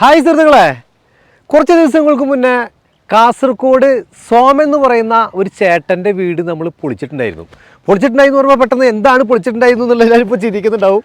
Hi സുഹൃത്തുക്കളെ. കുറച്ച് ദിവസങ്ങൾക്ക് മുന്നേ കാസർഗോഡ് സോമൻ എന്ന് പറയുന്ന ഒരു ചേട്ടന്റെ വീട് നമ്മൾ പൊളിച്ചിട്ടുണ്ടായിരുന്നു. പൊളിച്ചിട്ടുണ്ടായിരുന്നു പറയുമ്പോൾ പെട്ടെന്ന് എന്താണ് പൊളിച്ചിട്ടുണ്ടായിരുന്നു എന്നുള്ള ഇപ്പോൾ ചിരിക്കുന്നുണ്ടാവും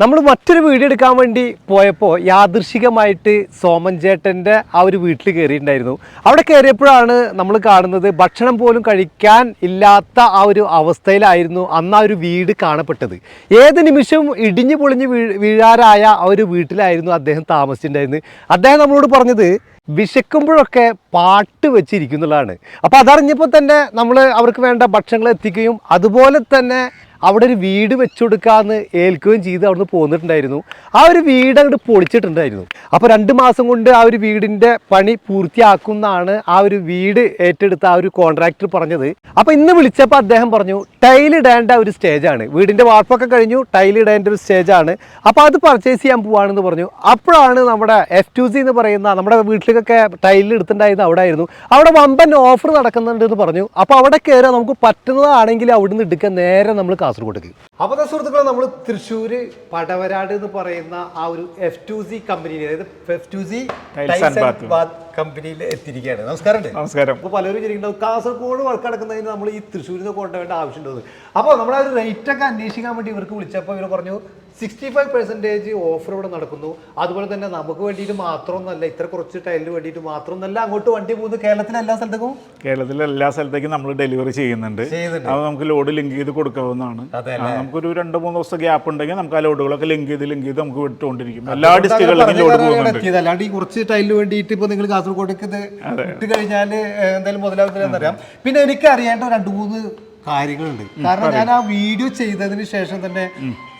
നമ്മൾ മറ്റൊരു വീഡിയോ എടുക്കാൻ വേണ്ടി പോയപ്പോൾ യാദൃശികമായിട്ട് സോമൻ ചേട്ടന്റെ ആ ഒരു വീട്ടിൽ കയറിയിട്ടുണ്ടായിരുന്നു. അവിടെ കയറിയപ്പോഴാണ് നമ്മൾ കാണുന്നത് ഭക്ഷണം പോലും കഴിക്കാൻ ഇല്ലാത്ത ആ ഒരു അവസ്ഥയിലായിരുന്നു അന്ന് ആ ഒരു വീട് കാണപ്പെട്ടത്. ഏത് നിമിഷവും ഇടിഞ്ഞു പൊളിഞ്ഞ് വീഴാറായ ആ ഒരു വീട്ടിലായിരുന്നു അദ്ദേഹം താമസിച്ചിട്ടുണ്ടായിരുന്നത്. അദ്ദേഹം നമ്മളോട് പറഞ്ഞത് വിശക്കുമ്പോഴൊക്കെ പാട്ട് വെച്ചിരിക്കുന്നുള്ളതാണ് അപ്പോൾ അതറിഞ്ഞപ്പോൾ തന്നെ നമ്മൾ അവർക്ക് വേണ്ട ഭക്ഷണങ്ങൾ എത്തിക്കുകയും അതുപോലെ തന്നെ അവിടെ ഒരു വീട് വെച്ചു കൊടുക്കാമെന്ന് ഏൽക്കുകയും ചെയ്ത് അവിടുന്ന് പോന്നിട്ടുണ്ടായിരുന്നു. ആ ഒരു വീട് അങ്ങോട്ട് പൊളിച്ചിട്ടുണ്ടായിരുന്നു. അപ്പോൾ രണ്ട് മാസം കൊണ്ട് ആ ഒരു വീടിന്റെ പണി പൂർത്തിയാക്കുമെന്നാണ് ആ ഒരു വീട് ഏറ്റെടുത്ത ആ ഒരു കോൺട്രാക്ടർ പറഞ്ഞത്. അപ്പോൾ ഇന്ന് വിളിച്ചപ്പോൾ അദ്ദേഹം പറഞ്ഞു ടൈൽ ഇടേണ്ട ഒരു സ്റ്റേജാണ് വീടിന്റെ വാർപ്പൊക്കെ കഴിഞ്ഞു ടൈൽ ഇടേണ്ട ഒരു സ്റ്റേജാണ് അപ്പോൾ അത് പർച്ചേസ് ചെയ്യാൻ പോവാണെന്ന് പറഞ്ഞു. അപ്പോഴാണ് നമ്മുടെ എഫ് ടു സി എന്ന് പറയുന്ന നമ്മുടെ വീട്ടിലേക്കൊക്കെ ടൈലിൽ എടുത്തിട്ടുണ്ടായിരുന്നത് അവിടെ ആയിരുന്നു അവിടെ വമ്പൻ ഓഫർ നടക്കുന്നുണ്ട് എന്ന് പറഞ്ഞു. അപ്പോൾ അവിടെ കയറാൻ നമുക്ക് പറ്റുന്നതാണെങ്കിൽ അവിടുന്ന് എടുക്കാൻ നേരെ നമ്മൾ കാസർഗോഡേക്ക് അപ്പോൾ സുഹൃത്തുക്കളെ നമ്മൾ തൃശ്ശൂർ പടവരാട് എന്ന് പറയുന്ന ആ ഒരു എഫ് ടു സി കമ്പനിയിൽ അതായത് F two C tiles and bath. കമ്പനിയിൽ എത്തിയിരിക്കുകയാണ്. നമസ്കാരം നമസ്കാരം. അപ്പോൾ പലരും ചോദിക്കുന്നുണ്ടാവും കാസർഗോഡ് വർക്ക് നടക്കുന്നതിന് നമ്മൾ ഈ തൃശ്ശൂരിൽ നിന്ന് കൊണ്ടുവേണ്ട ആവശ്യമുണ്ടോ അപ്പോൾ നമ്മൾ ആ ഒരു റേറ്റൊക്കെ അന്വേഷിക്കാൻ വേണ്ടി ഇവർക്ക് വിളിച്ചപ്പോൾ ഇവർ പറഞ്ഞു സിക്സ്റ്റി ഫൈവ് പെർസെന്റേജ് ഓഫർ ഇവിടെ നടക്കുന്നു. അതുപോലെ തന്നെ നമുക്ക് വേണ്ടിയിട്ട് മാത്രമൊന്നല്ല ഇത്ര കുറച്ച് ടൈലിന് വേണ്ടിയിട്ട് മാത്രമൊന്നല്ല അങ്ങോട്ട് വണ്ടി പോകുന്നത് കേരളത്തിലെ എല്ലാ സ്ഥലത്തേക്കും? കേരളത്തിലെ എല്ലാ സ്ഥലത്തേക്കും നമ്മൾ ഡെലിവറി ചെയ്യുന്നുണ്ട്. അത് നമുക്ക് ലോഡ് ലിങ്ക് ചെയ്ത് കൊടുക്കാവുന്നതാണ്. നമുക്കൊരു രണ്ട് മൂന്ന് ദിവസം ഗ്യാപ്പ് ഉണ്ടെങ്കിൽ നമുക്ക് ആ ലോഡുകളൊക്കെ ലിങ്ക് ചെയ്ത് ലിങ്ക് ചെയ്ത് നമുക്ക് വിട്ടുകൊണ്ടിരിക്കും. എല്ലാ ഡിസ്ട്രിക്റ്റുകളിലേക്കും ലോഡ് പോകുന്നുണ്ട്. അല്ലാണ്ട് ഈ കുറച്ച് ടൈലിന് വേണ്ടിയിട്ട് ഇപ്പോൾ നിങ്ങൾ കാസർഗോഡേക്ക് ഇത് ഇട്ട് കഴിഞ്ഞാൽ എന്തായാലും മുതലാവുന്നില്ലെന്ന് അറിയാം പിന്നെ എനിക്ക് അറിയേണ്ട രണ്ട് മൂന്ന് കാര്യങ്ങളുണ്ട്. കാരണം ഞാൻ ആ വീഡിയോ ചെയ്തതിന് ശേഷം തന്നെ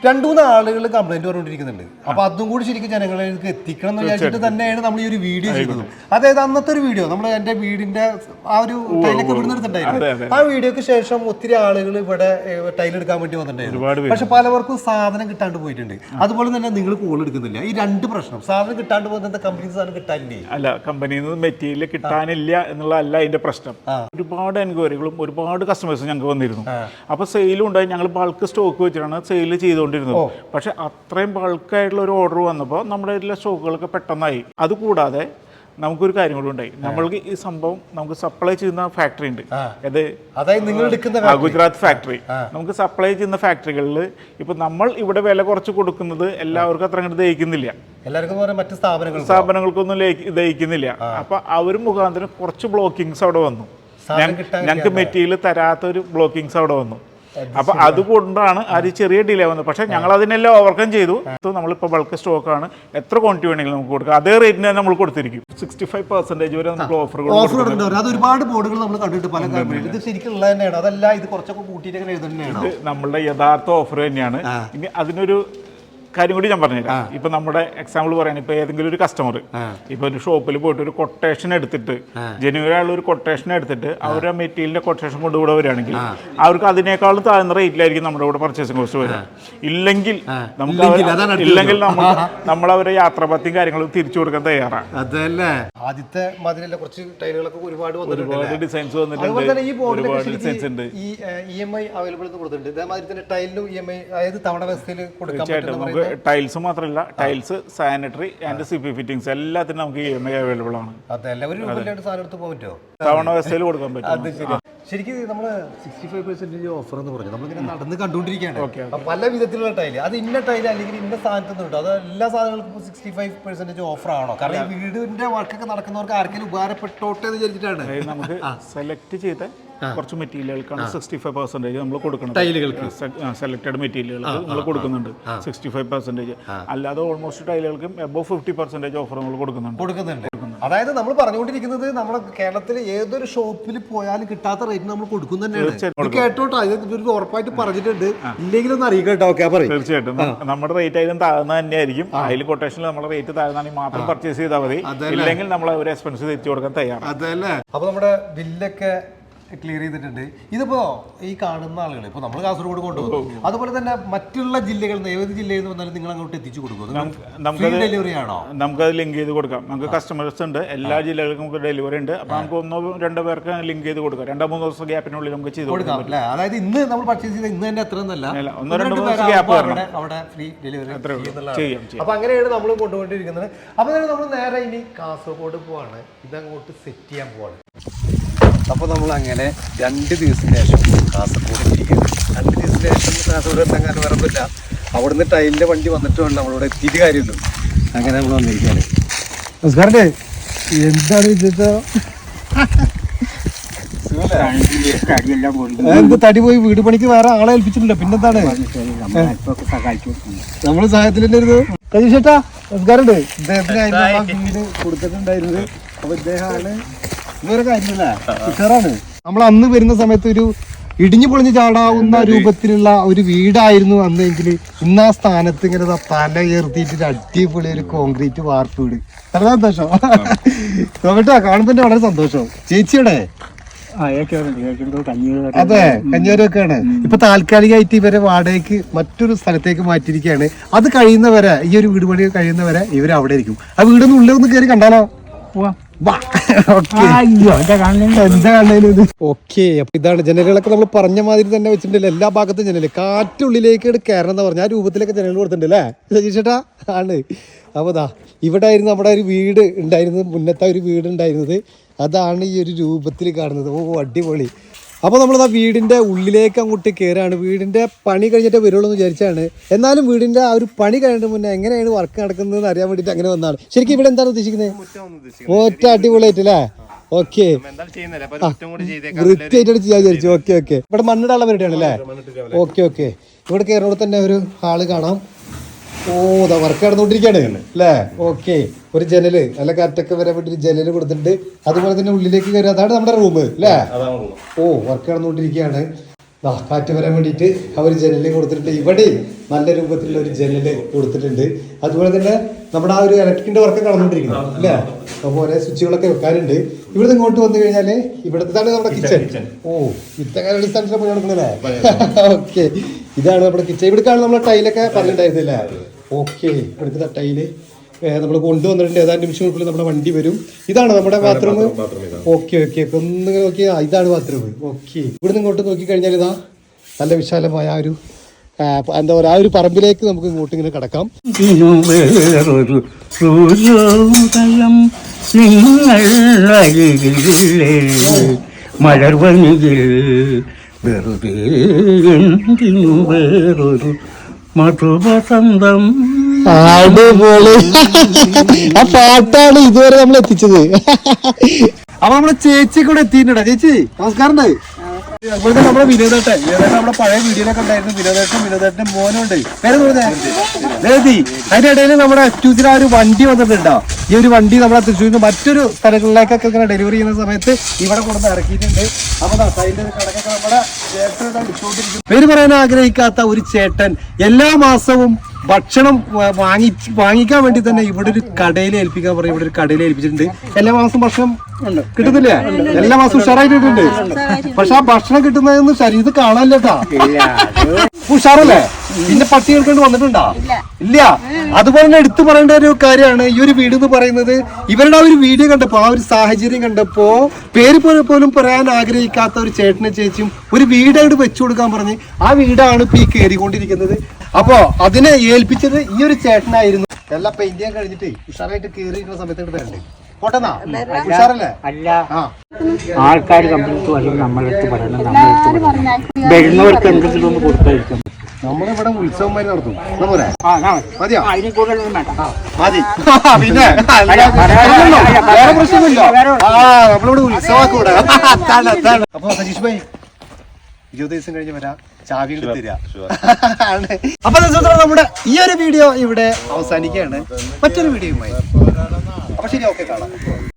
രണ്ടു മൂന്ന് ആളുകൾ കംപ്ലൈന്റ് പറഞ്ഞുകൊണ്ടിരിക്കുന്നുണ്ട്. അപ്പൊ അതും കൂടി ശരിക്കും ജനങ്ങളിലേക്ക് എത്തിക്കണം എന്ന് വിചാരിച്ചിട്ട് തന്നെയാണ് നമ്മൾ ഈ ഒരു വീഡിയോ ചെയ്തത്. അതായത് അന്നത്തെ ഒരു വീഡിയോ നമ്മൾ എന്റെ വീടിന്റെ ആ ഒരു ടൈലൊക്കെ ഇവിടെ എടുത്തിട്ടുണ്ടായിരുന്നു. ആ വീഡിയോക്ക് ശേഷം ഒത്തിരി ആളുകൾ ഇവിടെ ടൈൽ എടുക്കാൻ വേണ്ടി വന്നിട്ടുണ്ടായിരുന്നു. പക്ഷെ പലവർക്കും സാധനം കിട്ടാണ്ട് പോയിട്ടുണ്ട്. അതുപോലെ തന്നെ നിങ്ങൾ കോൾ എടുക്കുന്നില്ല. ഈ രണ്ട് പ്രശ്നം സാധനം കിട്ടാണ്ട് പോകുന്ന കമ്പനി സാധനം കിട്ടാനില്ലേ? അല്ല കമ്പനിയിൽ നിന്ന് മെറ്റീരിയൽ കിട്ടാനില്ല എന്നുള്ളതല്ല അതിന്റെ പ്രശ്നം. ഒരുപാട് എൻക്വയറികളും ഒരുപാട് കസ്റ്റമേഴ്സും ഞങ്ങൾക്ക് വന്നിരുന്നു. അപ്പൊ സെയിലും ഉണ്ടായി. ഞങ്ങൾ ബൾക്ക് സ്റ്റോക്ക് വെച്ചിട്ടാണ് സെയിൽ ചെയ്തുകൊണ്ടിരുന്നത് പക്ഷെ അത്രയും ബൾക്കായിട്ടുള്ള ഒരു ഓർഡർ വന്നപ്പോൾ നമ്മുടെ എല്ലാ സ്റ്റോക്കുകളൊക്കെ പെട്ടെന്നായി. അതുകൂടാതെ നമുക്കൊരു കാര്യം കൂടി ഉണ്ടായി. നമ്മൾക്ക് ഈ സംഭവം നമുക്ക് സപ്ലൈ ചെയ്യുന്ന ഫാക്ടറി ഉണ്ട്. അത് അതായത് നിങ്ങൾ എടുക്കുന്ന ഗുജറാത്ത് ഫാക്ടറി നമുക്ക് സപ്ലൈ ചെയ്യുന്ന ഫാക്ടറികളിൽ ഇപ്പൊ നമ്മൾ ഇവിടെ വില കുറച്ച് കൊടുക്കുന്നത് എല്ലാവർക്കും അത്ര അങ്ങോട്ട് ദഹിക്കുന്നില്ല. എല്ലാവർക്കും സ്ഥാപനങ്ങൾ സ്ഥാപനങ്ങൾക്കൊന്നും ദഹിക്കുന്നില്ല. അപ്പൊ അവരും മുഖാന്തരം കുറച്ച് ബ്ലോക്കിങ്സ് അവിടെ വന്നു. ഞങ്ങൾക്ക് മെറ്റീരിയൽ തരാത്ത ഒരു ബ്ലോക്കിങ്സ് അവിടെ വന്നു. അപ്പൊ അതുകൊണ്ടാണ് ആ. ഒരു ചെറിയ ഡിലേ വന്നത് പക്ഷെ ഞങ്ങൾ അതിനെല്ലാം ഓവർകം ചെയ്തു. ഇപ്പൊ നമ്മളിപ്പോ ബൾക്ക് സ്റ്റോക്ക് ആണ്. എത്ര ക്വാണ്ടിറ്റി വേണമെങ്കിലും നമുക്ക് കൊടുക്കാം. അതേ റേറ്റിന് തന്നെ നമ്മൾ കൊടുത്തിരിക്കും. സിക്സ്റ്റി ഫൈവ് പെർസെന്റേജ് വരെ നമുക്ക് ഓഫറുകൾ ഓഫർ അത് ഒരുപാട് ബോർഡുകൾ നമ്മൾ കണ്ടിട്ട് പല കമ്പനിയിൽ ഇത് ശരിക്കും ഉള്ളത് തന്നെയാണ്. അതല്ല ഇത് കുറച്ചൊക്കെ കൂട്ടിയിട്ട് എഴുതുന്നതാണ് ഇത് നമ്മളുടെ യഥാർത്ഥ ഓഫർ തന്നെയാണ്. ഇനി അതിനൊരു കാര്യം കൂടി ഞാൻ പറഞ്ഞുതരാം. ഇപ്പൊ നമ്മുടെ എക്സാമ്പിൾ പറയാൻ ഇപ്പൊ ഏതെങ്കിലും ഒരു കസ്റ്റമർ ഇപ്പൊ ഒരു ഷോപ്പിൽ പോയിട്ട് ഒരു കൊട്ടേഷൻ എടുത്തിട്ട് ജനുവരി ആയുള്ള ഒരു കൊട്ടേഷൻ എടുത്തിട്ട് അവരുടെ മെറ്റീരിയലിന്റെ കൊട്ടേഷൻ കൊണ്ടുകൂടെ വരികയാണെങ്കിൽ അവർക്ക് അതിനേക്കാളും താഴ്ന്ന റേറ്റിലായിരിക്കും നമ്മുടെ കൂടെ പർച്ചേസിംഗ് കോസ്റ്റ് വരിക. ഇല്ലെങ്കിൽ നമുക്ക് ഇല്ലെങ്കിൽ, നമ്മൾ നമ്മൾ അവരെ യാത്രാപത്തിയും കാര്യങ്ങളും തിരിച്ചു കൊടുക്കാൻ തയ്യാറാണ്. അതല്ലേ? ആദ്യത്തെ കുറച്ച് ടൈലുകളൊക്കെ ഒരുപാട് ഡിസൈൻസ് വന്നിട്ടുണ്ട്. ഈ വന്നിട്ടുണ്ട് ഒരുപാട് ഡിസൈൻസ് ഉണ്ട്. ഈ ഇ എം ഐ അവൈലബിൾ എന്ന് കൊടുത്തിട്ടുണ്ട്. ഇതേമാതിരി തന്നെ ടൈലിനും ഇ എം ഐ അതായത് തവണ വ്യവസ്ഥയിൽ കൊടുക്കാൻ പറ്റും പറ്റുന്ന നമുക്ക് ടൈൽസ് മാത്രമല്ല tiles sanitary and C P fittings എല്ലാത്തിനും നമുക്ക് ഇ എം ഐ അവൈലബിൾ ആണ്. തവണ വ്യവസ്ഥയിൽ കൊടുക്കാൻ പറ്റും. ശരിക്കും നമ്മൾ സിക്സ്റ്റി ഫൈവ് പെർസെന്റേജ് ഓഫർ എന്ന് പറഞ്ഞു. നമ്മളിങ്ങനെ നടന്ന് കണ്ടുകൊണ്ടിരിക്കുകയാണ്. പല വിധത്തിലുള്ള ടൈൽ അത് ഇന്ന ടൈൽ അല്ലെങ്കിൽ ഇന്ന സാധനത്തിൽ നിന്ന് കിട്ടും. അത് എല്ലാ സാധനങ്ങൾക്കും സിക്സ്റ്റി ഫൈവ് പെർസെന്റേജ് ഓഫർ ആണോ? കാരണം ഈ വീടിന്റെ വർക്കൊക്കെ നടക്കുന്നവർക്ക് ആർക്കെങ്കിലും ഉപകാരപ്പെട്ടോട്ടെ എന്ന് വിചാരിച്ചിട്ടാണ്. നമുക്ക് സെലക്ട് ചെയ്ത കുറച്ച് മെറ്റീരിയലുകൾക്കാണ് സിക്സ്റ്റി ഫൈവ് പെർസെന്റേജ് നമ്മൾ കൊടുക്കുന്നത്. ടൈലുകൾക്ക് സെലക്റ്റഡ് മെറ്റീരിയലുകൾക്ക് നമ്മൾ കൊടുക്കുന്നുണ്ട്. സിക്സ്റ്റി ഫൈവ് പെർസെന്റേജ് അല്ലാതെ ഓൾമോസ്റ്റ് ടൈലുകൾക്കും എബോ ഫിഫ്റ്റി പെർസെന്റേജ് ഓഫർ നമ്മൾ കൊടുക്കുന്നുണ്ട്. കൊടുക്കുന്നുണ്ട്. അതായത് നമ്മൾ പറഞ്ഞുകൊണ്ടിരിക്കുന്നത് നമ്മുടെ കേരളത്തിൽ ഏതൊരു ഷോപ്പിൽ പോയാലും കിട്ടാത്ത റേറ്റ് നമ്മൾ കൊടുക്കും തന്നെയാണ്. കേട്ടോട്ടോ? ഇത് ഉറപ്പായിട്ട് പറഞ്ഞിട്ടുണ്ട്. ഇല്ലെങ്കിലൊന്നും അറിയിക്കാം കേട്ടോ ഓക്കെ പറയും. തീർച്ചയായിട്ടും. നമ്മുടെ റേറ്റ് ആയാലും താഴ്ന്ന തന്നെയായിരിക്കും. അതിൽ കൊട്ടേഷനിൽ നമ്മുടെ റേറ്റ് താഴ്ന്നാണെങ്കിൽ മാത്രം പർച്ചേസ് ചെയ്താൽ മതി. ഇല്ലെങ്കിൽ നമ്മൾ ഒരു എക്സ്പെൻസ് തിരിച്ചു കൊടുക്കാൻ തയ്യാറാണ്. അതല്ലേ. അപ്പൊ നമ്മുടെ ബില്ലൊക്കെ ക്ലിയർ ചെയ്തിട്ടുണ്ട്. ഇതിപ്പോ ഈ കാണുന്ന ആളുകൾ ഇപ്പൊ നമ്മൾ കാസർഗോഡ് കൊണ്ടുപോകും അതുപോലെ തന്നെ മറ്റുള്ള ജില്ലകളിൽ നിന്ന് ഏത് ജില്ലയിൽ നിന്ന് വന്നാലും നിങ്ങൾ അങ്ങോട്ട് എത്തിച്ചു കൊടുക്കും. നമുക്ക് ഡെലിവറി ആണോ? അത് ലിങ്ക് ചെയ്ത് കൊടുക്കാം. നമുക്ക് കസ്റ്റമേഴ്സ് ഉണ്ട്. എല്ലാ ജില്ലകൾക്കും നമുക്ക് ഡെലിവറി ഉണ്ട്. അപ്പൊ നമുക്ക് ഒന്നോ രണ്ടോ പേർക്ക് ലിങ്ക് ചെയ്ത് കൊടുക്കാം. രണ്ടോ മൂന്നോ ദിവസം ഗ്യാപ്പിനുള്ളിൽ നമുക്ക് ചെയ്ത് കൊടുക്കാം അല്ലേ? അതായത് ഇന്ന് നമ്മൾ പർച്ചേസ് ചെയ്ത ഇന്ന് തന്നെ എത്ര എന്നല്ല ഒന്നോ രണ്ടോ ദിവസം ഗ്യാപ്പ് അവിടെ ഫ്രീ ഡെലിവറി ചെയ്യാം അപ്പൊ അങ്ങനെയാണ് നമ്മൾ കൊണ്ടുപോയിട്ടിരിക്കുന്നത്. അപ്പൊ നമ്മൾ നേരെ ഇനി കാസർഗോഡ് പോവാണ്. ഇതങ്ങോട്ട് സെറ്റ് ചെയ്യാൻ പോവാണ്. അപ്പൊ നമ്മൾ അങ്ങനെ രണ്ട് ദിവസത്തിന് ശേഷം കാസർഗോഡ് എത്തിയിരിക്കുകയാണ് രണ്ട് ദിവസത്തിന് ശേഷം കാസർഗോഡ് എത്താൻ വരമ്പില്ല അവിടുന്ന് ടൈലിന്റെ വണ്ടി വന്നിട്ട് വേണം നമ്മളിവിടെ എത്തിയിട്ട് കാര്യമുള്ളൂ അങ്ങനെ നമ്മൾ വന്നിരിക്കുകയാണ്. നമസ്കാരം എന്താണ് എന്ത് തടി പോയി? വീട് പണിക്ക് വേറെ ആളെ ഏൽപ്പിച്ചിട്ടില്ല. പിന്നെന്താണ്? നമ്മൾ സഹായത്തിലുണ്ടായിരുന്നു കജീഷേട്ടാ നമസ്കാരം ഇദ്ദേഹത്തിന് അതിന്റെ ആ വീട് കൊടുത്തിട്ടുണ്ടായിരുന്നത്. അപ്പൊ ഇദ്ദേഹമാണ് കാര്യമില്ല. ഉഷാറാണ്. നമ്മൾ അന്ന് വരുന്ന സമയത്ത് ഒരു ഇടിഞ്ഞു പൊളിഞ്ഞ് ചാടാവുന്ന രൂപത്തിലുള്ള ഒരു വീടായിരുന്നു അന്നെങ്കിൽ ഇന്ന് ആ സ്ഥാനത്ത് ഇങ്ങനെ തല ഉയർത്തിയിട്ട് അടിപൊളി ഒരു കോൺക്രീറ്റ് വാർപ്പ് വീട് വളരെ സന്തോഷം. നോക്കട്ടാ കാണുമ്പോ തന്നെ വളരെ സന്തോഷം. ചേച്ചിയുടെ അതെ കഞ്ഞൂരൊക്കെയാണ് ഇപ്പൊ താൽക്കാലികമായിട്ട് ഇവരെ വാടകയ്ക്ക് മറ്റൊരു സ്ഥലത്തേക്ക് മാറ്റിയിരിക്കുകയാണ്. അത് കഴിയുന്നവരെ ഈ ഒരു വീട് പണി കഴിയുന്നവരെ ഇവർ അവിടെ ഇരിക്കും. ആ വീടൊന്നും ഉള്ളിൽ ഒന്ന് കയറി കണ്ടാലോ? ഓക്കെ. അപ്പൊ ഇതാണ് ജനലുകളൊക്കെ നമ്മൾ പറഞ്ഞ മാതിരി തന്നെ വെച്ചിട്ടുണ്ടല്ലോ? എല്ലാ ഭാഗത്തും ജനൽ. കാറ്റുള്ളിലേക്ക് കയറണം എന്ന് പറഞ്ഞ. ആ രൂപത്തിലൊക്കെ ജനൽ കൊടുത്തിട്ടുണ്ട് അല്ലേ? സജീഷേട്ടാ ആണ്. അപ്പൊ ദാ ഇവിടെ ആയിരുന്നു നമ്മുടെ ഒരു വീട് ഉണ്ടായിരുന്നത്. മുന്നത്തെ ഒരു വീട് ഉണ്ടായിരുന്നത്. അതാണ് ഈ ഒരു രൂപത്തിൽ കാണുന്നത്. ഓ അടിപൊളി. അപ്പോൾ നമ്മൾ ആ വീടിന്റെ ഉള്ളിലേക്ക് അങ്ങോട്ട് കയറുകയാണ് വീടിന്റെ പണി കഴിഞ്ഞിട്ട് വരുള്ളൂ എന്ന് വിചാരിച്ചാണ്. എന്നാലും വീടിന്റെ ആ ഒരു പണി കഴിഞ്ഞിട്ട് മുന്നേ എങ്ങനെയാണ് വർക്ക് നടക്കുന്നതെന്ന് അറിയാൻ വേണ്ടിയിട്ട് അങ്ങനെ വന്നതാണ്. ശരിക്കും ഇവിടെ എന്താണ് ഉദ്ദേശിക്കുന്നത്? ഒറ്റ അടിപൊളിയായിട്ട് അല്ലേ ഓക്കെ വൃത്തിയായിട്ട് ചെയ്യാൻ വിചാരിച്ചു. ഓക്കെ ഓക്കെ ഇവിടെ മണ്ണിടാനുള്ള പരിപാടിയാണ് അല്ലേ ഓക്കെ ഓക്കെ ഇവിടെ കയറുമ്പോൾ തന്നെ ഒരു ഹാൾ കാണാം. ഓ ദാ വർക്ക് നടന്നുകൊണ്ടിരിക്കുകയാണ്. അല്ലേ? ഓക്കെ ഒരു ജനൽ നല്ല കാറ്റൊക്കെ വരാൻ വേണ്ടി ഒരു ജനൽ കൊടുത്തിട്ടുണ്ട്. അതുപോലെ തന്നെ ഉള്ളിലേക്ക് കയറി അതാണ് നമ്മുടെ റൂം അല്ലേ? ഓ വർക്ക് നടന്നുകൊണ്ടിരിക്കുകയാണ്. ആ കാറ്റ് വരാൻ വേണ്ടിയിട്ട് അവർ ജനൽ കൊടുത്തിട്ടുണ്ട്. ഇവിടെ നല്ല രൂപത്തിലുള്ള ഒരു ജനൽ കൊടുത്തിട്ടുണ്ട്. അതുപോലെ തന്നെ നമ്മുടെ ആ ഒരു ഇലക്ട്രിക്കിന്റെ വർക്ക് നടന്നുകൊണ്ടിരിക്കുന്നു അല്ലേ? അതുപോലെ സ്വിച്ചുകളൊക്കെ വെക്കാനുണ്ട്. ഇവിടുന്ന് ഇങ്ങോട്ട് വന്നു കഴിഞ്ഞാൽ ഇവിടുത്താണ് നമ്മുടെ കിച്ചൺ ഓ ഇതൊക്കെ അടിസ്ഥാനത്തിൽ പോയി നടക്കുന്നല്ലേ ഓക്കെ ഇതാണ് നമ്മുടെ കിച്ചൺ ഇവിടേക്കാണ് നമ്മുടെ ടൈലൊക്കെ പറഞ്ഞിട്ടുണ്ടായിരുന്നില്ലേ? ഓക്കെ. അടുത്ത തട്ടയിൽ നമ്മൾ കൊണ്ടുവന്നിട്ടുണ്ട്. ഏതാണ്ട് നിമിഷങ്ങൾക്കുള്ളിൽ നമ്മുടെ വണ്ടി വരും. ഇതാണ് നമ്മുടെ ബാത്റൂം ഓക്കെ ഓക്കെ. ഒന്ന് നോക്കി ഇതാണ് ബാത്റൂം ഓക്കെ. ഇവിടുന്ന് ഇങ്ങോട്ട് നോക്കി കഴിഞ്ഞാൽ ഇതാ നല്ല വിശാലമായ ഒരു എന്താ പറയുക ആ ഒരു പറമ്പിലേക്ക് നമുക്ക് ഇങ്ങോട്ട് ഇങ്ങനെ കിടക്കാം. നിങ്ങൾ വെറുതെ വേറൊരു മധുവസന്തം. അടിപൊളി. ആ പാട്ടാണ് ഇതുവരെ നമ്മൾ എത്തിച്ചത്. അപ്പൊ നമ്മളെ ചേച്ചി കൂടെ എത്തിയിട്ടുണ്ട്? ചേച്ചി നമസ്കാരം അതുപോലെ തന്നെ നമ്മുടെ വിനോദേട്ടൻ. വിനോദേട്ടൻ നമ്മുടെ പഴയ വീഡിയോയിലൊക്കെ ഉണ്ടായിരുന്നു. വിനോദേട്ടൻ വിനോദേട്ടന്റെ മോനുണ്ട് പേര് രതി. അതിന്റെ ഇടയിൽ നമ്മുടെ എസ്റ്റൂസിന് ആ ഒരു വണ്ടി വന്നിട്ടുണ്ടോ? ഈ ഒരു വണ്ടി നമ്മുടെ തൃശ്ശൂരിൽ നിന്ന് മറ്റൊരു സ്ഥലങ്ങളിലേക്കൊക്കെ ഇങ്ങനെ ഡെലിവറി ചെയ്യുന്ന സമയത്ത് ഇവിടെ കൊണ്ടുവന്ന് ഇറക്കിയിട്ടുണ്ട്. അപ്പൊ അതിന്റെ ഒരു കടക്കൊക്കെ നമ്മുടെ. പേര് പറയാൻ ആഗ്രഹിക്കാത്ത ഒരു ചേട്ടൻ എല്ലാ മാസവും ഭക്ഷണം വാങ്ങി വാങ്ങിക്കാൻ വേണ്ടി തന്നെ ഇവിടെ ഒരു കടയിൽ ഏൽപ്പിക്കാൻ പറയും ഇവിടെ ഒരു കടയിൽ ഏൽപ്പിച്ചിട്ടുണ്ട്. എല്ലാ മാസവും ഭക്ഷണം കിട്ടുന്നില്ല? എല്ലാ മാസവും ഉഷാറായിട്ട് കിട്ടുന്നുണ്ട് പക്ഷെ ആ ഭക്ഷണം കിട്ടുന്നതെന്ന് ശരീരത്തിൽ കാണാനില്ലട്ടാ ഉഷാറല്ലേ? പിന്നെ പട്ടികൾക്ക് കൊണ്ട് വന്നിട്ടുണ്ടോ? ഇല്ല. അതുപോലെ തന്നെ എടുത്തു പറയേണ്ട ഒരു കാര്യമാണ് ഈ ഒരു വീട് എന്ന് പറയുന്നത് ഇവരുടെ ആ ഒരു വീഡിയോ കണ്ടപ്പോ ആ ഒരു സാഹചര്യം കണ്ടപ്പോ പേര് പോലെ പോലും പറയാൻ ആഗ്രഹിക്കാത്ത ഒരു ചേട്ടനും ചേച്ചിയും ഒരു വീടായിട്ട് വെച്ചു കൊടുക്കാൻ പറഞ്ഞ് ആ വീടാണ് ഇപ്പൊ ഈ കയറിക്കൊണ്ടിരിക്കുന്നത് അപ്പോ അതിനെ ഏൽപ്പിച്ചത് ഈ ഒരു ചേട്ടനായിരുന്നു. എല്ലാ പെയിന്റിങ് കഴിഞ്ഞിട്ട് ഉഷാറായിട്ട് കയറിയിരിക്കുന്ന സമയത്ത് ഇങ്ങോട്ട് വരണ്ടേ? പോട്ടെന്നാ? ഉഷാറല്ലേ? അല്ല. ആൾക്കാർ കമ്പനിക്ക് വരും നമ്മളടുത്ത് പറയണം നമ്മളടുത്ത് വരുന്നവർക്ക് എന്തെങ്കിലും ഒന്ന് കൊടുത്തായിരിക്കും. നമ്മളിവിടെ ഉത്സവം നടത്തും. മതിയോ? മതി. പിന്നെ വേറെ പ്രശ്നമില്ല. ആ നമ്മളിവിടെ ഉത്സവമൊക്കെ അതാണ് അതാണ് അപ്പൊ സജീഷ് ഭായി ഇരുപത് ദിവസം കഴിഞ്ഞ് വരാം. ചാവി തരിക. ആണ്. അപ്പൊ നമ്മുടെ ഈ ഒരു വീഡിയോ ഇവിടെ അവസാനിക്കുകയാണ്. മറ്റൊരു വീഡിയോയുമായി. അപ്പൊ ശരി ഓക്കെ കാണാം.